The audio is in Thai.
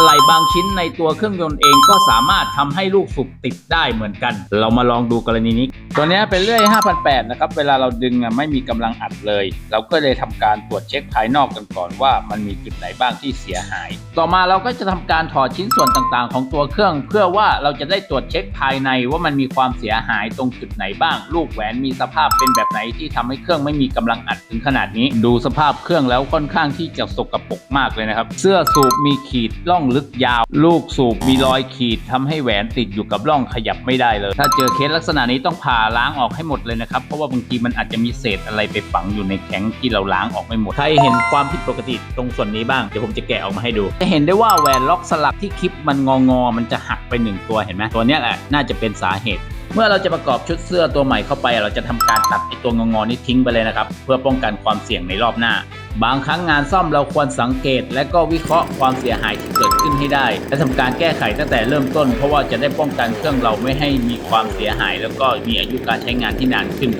อะไหล่บางชิ้นในตัวเครื่องยนต์เองก็สามารถทำให้ลูกสูบติดได้เหมือนกัน เรามาลองดูกรณีนี้ ตัวนี้เป็นเลื่อย 5,800 นะครับ เวลาเราดึงไม่มีกำลังอัดเลย เราก็เลยทำการตรวจเช็คภายนอกกันก่อนว่ามันมีจุดไหนบ้างที่เสียหาย ต่อมาเราก็จะทำการถอดชิ้นส่วนต่างๆ ของตัวเครื่อง เพื่อว่าเราจะได้ตรวจเช็คภายในว่ามันมีความเสียหายตรงจุดไหนบ้าง ลูกแหวนมีสภาพเป็นแบบไหนที่ทำให้เครื่องไม่มีกำลังอัดถึงขนาดนี้ ดูสภาพเครื่องแล้วค่อนข้างที่จะสกปรกมากเลยนะครับ เสื้อสูบมีขีดร่องลึกยาว ลูกสูบมีรอยขีดทำให้แหวนติดอยู่กับร่องขยับไม่ได้เลย ถ้าเจอเคสลักษณะนี้ต้องผ่าล้างออกให้หมดเลยนะครับ เพราะว่าบางทีมันอาจจะมีเศษอะไรไปฝังอยู่ในแข็งที่เราล้างออกไม่หมด ใครเห็นความผิดปกติตรงส่วนนี้บ้าง เดี๋ยวผมจะแกะออกมาให้ดู จะเห็นได้ว่าแหวนล็อกสลักที่คลิปมันงองอๆมันจะหักไปหนึ่งตัวเห็นไหมตัวนี้แหละน่าจะเป็นสาเหตุเมื่อเราจะประกอบชุดเสื้อตัวใหม่เข้าไป เราจะทำการตัดไอ้ตัวงอๆนี้ทิ้งไปเลยนะครับ เพื่อป้องกันความเสี่ยงในรอบหน้า บางครั้งงานซ่อมเราควรสังเกต และก็วิเคราะห์ความเสียหายที่เกิดขึ้นให้ได้ และทำการแก้ไขตั้งแต่เริ่มต้น เพราะว่าจะได้ป้องกันเครื่องเราไม่ให้มีความเสียหาย แล้วก็มีอายุการใช้งานที่นานขึ้น